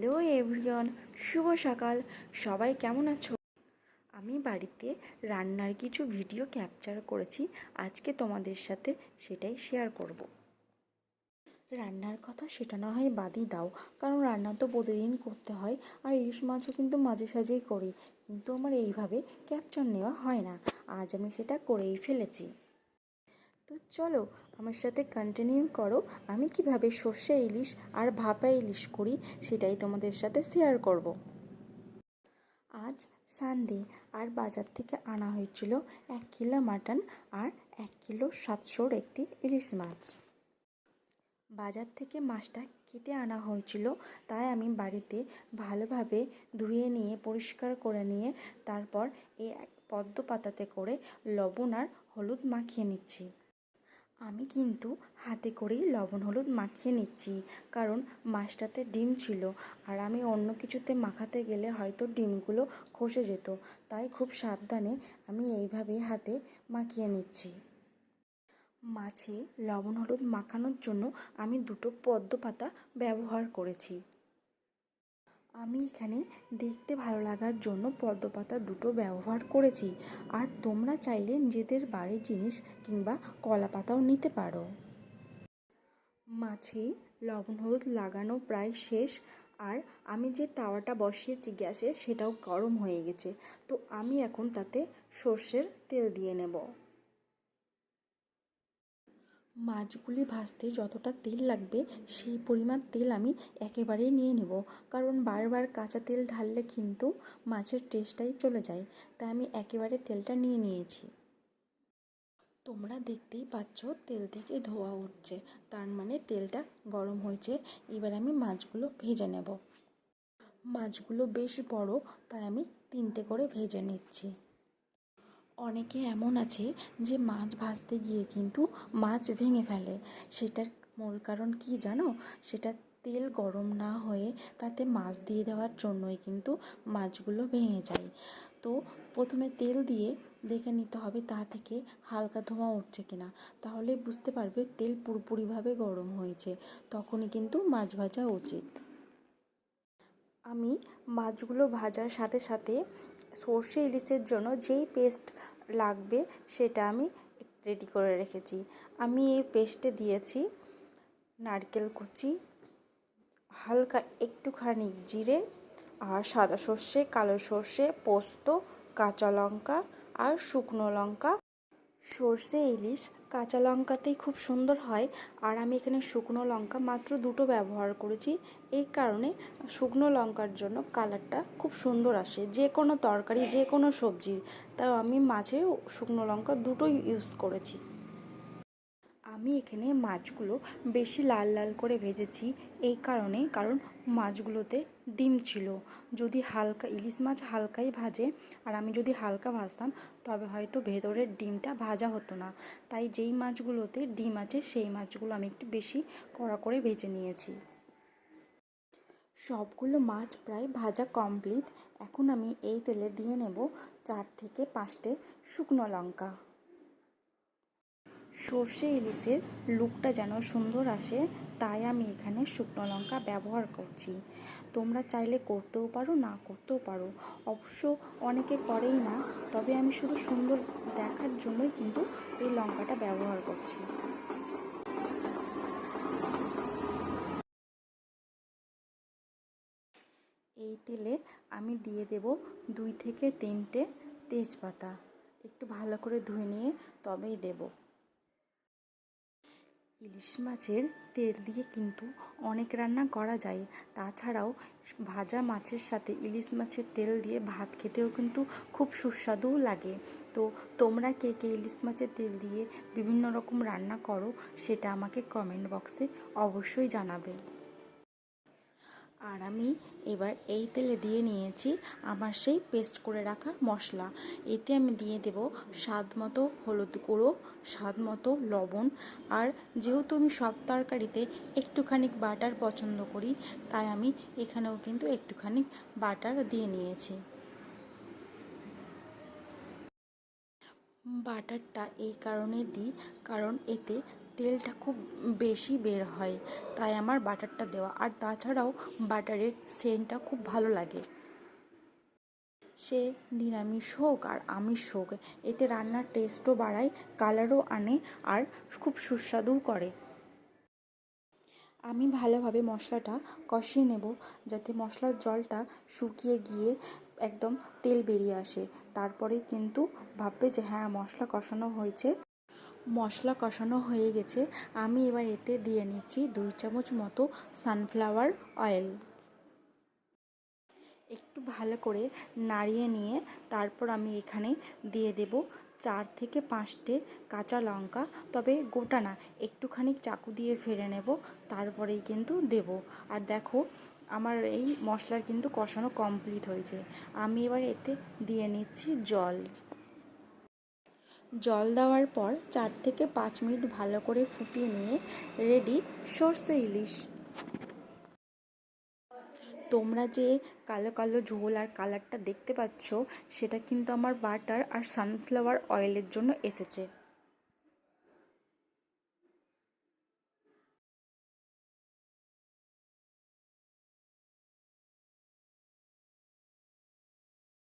Hello everyone, শুভ সকাল। সবাই কেমন আছো? আমি বাড়িতে রান্নার কিছু ভিডিও ক্যাপচার করেছি। আজকে তোমাদের সাথে সেটাই শেয়ার করব। রান্নার কথা সেটা না হয় বাদই দাও, কারণ রান্না তো প্রতিদিন করতে হয়, আর ইলিশ মাছও কিন্তু মাঝে সাঝেই করি, কিন্তু আমার এইভাবে ক্যাপচার নেওয়া হয় না। আজ আমি সেটা করেই ফেলেছি। তো চলো, আমার সাথে কন্টিনিউ করো। আমি কীভাবে সর্ষে ইলিশ আর ভাপা ইলিশ করি সেটাই তোমাদের সাথে শেয়ার করব। আজ সানডে আর বাজার থেকে আনা হয়েছিল এক কিলো মাটন আর এক কিলো সাতশোর একটি ইলিশ মাছ। বাজার থেকে মাছটা কেটে আনা হয়েছিল, তাই আমি বাড়িতে ভালোভাবে ধুয়ে নিয়ে, পরিষ্কার করে নিয়ে, তারপর এই পদ্ম পাতাতে করে লবণ আর হলুদ মাখিয়ে নিচ্ছি। আমি কিন্তু হাতে করেই লবণ, হলুদ মাখিয়ে নিচ্ছি, কারণ মাছটাতে ডিম ছিল আর আমি অন্য কিছুতে মাখাতে গেলে হয়তো ডিমগুলো খসে যেত, তাই খুব সাবধানে আমি এইভাবেই হাতে মাখিয়ে নিচ্ছি। মাছে লবণ, হলুদ মাখানোর জন্য আমি দুটো পদ্ম পাতা ব্যবহার করেছি। আমি এখানে দেখতে ভালো লাগার জন্য পদ্ম পাতা দুটো ব্যবহার করেছি। আর তোমরা চাইলে নিজেদের বাড়ির জিনিস কিংবা কলা পাতাও নিতে পারো। মাছে লবণ হলুদ লাগানো প্রায় শেষ। আর আমি যে তাওয়াটা বসিয়েছি গ্যাসে সেটাও গরম হয়ে গেছে। তো আমি এখন তাতে সর্ষের তেল দিয়ে নেব। মাছগুলি ভাজতে যতটা তেল লাগবে, সেই পরিমাণ তেল আমি একেবারেই নিয়ে নেব। কারণ বারবার কাঁচা তেল ঢাললে কিন্তু মাছের টেস্টটাই চলে যায়। তাই আমি একেবারে তেলটা নিয়ে নিয়েছি। তোমরা দেখতেই পাচ্ছ, তেল থেকে ধোয়া উঠছে। তার মানে তেলটা গরম হয়েছে। এবার আমি মাছগুলো ভেজে নেব। মাছগুলো বেশ বড়, তাই আমি তিনটে করে ভেজে নিচ্ছি। অনেকে এমন আছে যে মাছ ভাজতে গিয়ে কিন্তু মাছ ভেঙে ফেলে। সেটার মূল কারণ কি জানো? সেটা তেল গরম না হয়ে তাতে মাছ দিয়ে দেওয়ার জন্যই কিন্তু মাছগুলো ভেঙে যায়। তো প্রথমে তেল দিয়ে দেখে নিতে হবে তা থেকে হালকা ধোঁয়া উঠছে কিনা। তাহলে বুঝতে পারবে তেল পুরোপুরিভাবে গরম হয়েছে। তখনই কিন্তু মাছ ভাজা উচিত। আমি মাছগুলো ভাজার সাথে সাথে সর্ষে ইলিশের জন্য যেই পেস্ট লাগবে সেটা আমি রেডি করে রেখেছি। আমি এই পেস্টে দিয়েছি নারকেল কুচি, হালকা একটুখানি জিরে আর সাদা সর্ষে, কালো সর্ষে, পোস্ত, কাঁচা লঙ্কা আর শুকনো লঙ্কা। সর্ষে ইলিশ কাঁচা লঙ্কাতেই খুব সুন্দর হয়। আর আমি এখানে শুকনো লঙ্কা মাত্র দুটো ব্যবহার করেছি। এই কারণে শুকনো লঙ্কার জন্য কালারটা খুব সুন্দর আসে। যে কোনো তরকারি, যে কোনো সবজির তাও আমি মাঝে শুকনো লঙ্কা দুটোই ইউজ করেছি। আমি এখানে মাছগুলো বেশি লাল লাল করে ভেজেছি, এই কারণে কারণ মাছগুলোতে ডিম ছিল। যদি হালকা, ইলিশ মাছ হালকাই ভাজে, আর আমি যদি হালকা ভাজতাম, তবে হয়তো ভেতরের ডিমটা ভাজা হতো না। তাই যেই মাছগুলোতে ডিম আছে, সেই মাছগুলো আমি একটু বেশি কড়া করে ভেজে নিয়েছি। সবগুলো মাছ প্রায় ভাজা কমপ্লিট। এখন আমি এই তেলে দিয়ে নেব চার থেকে পাঁচটে শুকনো লঙ্কা। সর্ষে ইলিশের লুকটা যেন সুন্দর আসে, তাই আমি এখানে শুকনো লঙ্কা ব্যবহার করছি। তোমরা চাইলে করতেও পারো, না করতেও পারো। অবশ্য অনেকে করেই না, তবে আমি শুধু সুন্দর দেখার জন্যই কিন্তু এই লঙ্কাটা ব্যবহার করছি। এই তেলে আমি দিয়ে দেব দুই থেকে তিনটে তেজপাতা। একটু ভালো করে ধুয়ে নিয়ে তবেই দেবো। ইলিশ মাছের তেল দিয়ে কিন্তু অনেক রান্না করা যায়। তাছাড়াও ভাজা মাছের সাথে ইলিশ মাছের তেল দিয়ে ভাত খেতেও কিন্তু খুব সুস্বাদুও লাগে। তো তোমরা কে কে ইলিশ মাছের তেল দিয়ে বিভিন্ন রকম রান্না করো, সেটা আমাকে কমেন্ট বক্সে অবশ্যই জানাবে। আর আমি এবার এই তেলে দিয়ে নিয়েছি আমার সেই পেস্ট করে রাখা মশলা। এতে আমি দিয়ে দেব স্বাদ মতো হলুদ গুঁড়ো, স্বাদ মতো লবণ। আর যেহেতু আমি সব তরকারিতে একটুখানি বাটার পছন্দ করি, তাই আমি এখানেও কিন্তু একটুখানি বাটার দিয়ে নিয়েছি। বাটারটা এই কারণে দিই, কারণ এতে তেলটা খুব বেশি বের হয়, তাই আমার বাটারটা দেওয়া। আর তাছাড়াও বাটারের সেন্টটা খুব ভালো লাগে। সে নিরামিষ হোক আর আমিষ হোক, এতে রান্নার টেস্টও বাড়ায় কালারও আনে আর খুব সুস্বাদুও করে। আমি ভালোভাবে মশলাটা কষিয়ে নেব, যাতে মশলার জলটা শুকিয়ে গিয়ে একদম তেল বেরিয়ে আসে। তারপরে কিন্তু ভাববে যে হ্যাঁ মশলা কষানো হয়েছে। মশলা কষানো হয়ে গেছে। আমি এবার এতে দিয়ে নিচ্ছি দুই চামচ মতো সানফ্লাওয়ার অয়েল একটু ভালো করে নাড়িয়ে নিয়ে তারপর আমি এখানে দিয়ে দেব চার থেকে পাঁচটে কাঁচা লঙ্কা। তবে গোটা না, একটুখানি চাকু দিয়ে ফেলে নেব, তারপরেই কিন্তু দেব। আর দেখো, আমার এই মশলার কিন্তু কষানো কমপ্লিট হয়েছে। আমি এবার এতে দিয়ে নিচ্ছি জল। জল দেওয়ার পর চার থেকে পাঁচ মিনিট ভালো করে ফুটিয়ে নিয়ে রেডি সর্ষে ইলিশ। তোমরা যে কালো কালো ঝোল আর কালারটা দেখতে পাচ্ছ, সেটা কিন্তু আমার বাটার আর সানফ্লাওয়ার অয়েলের জন্য এসেছে।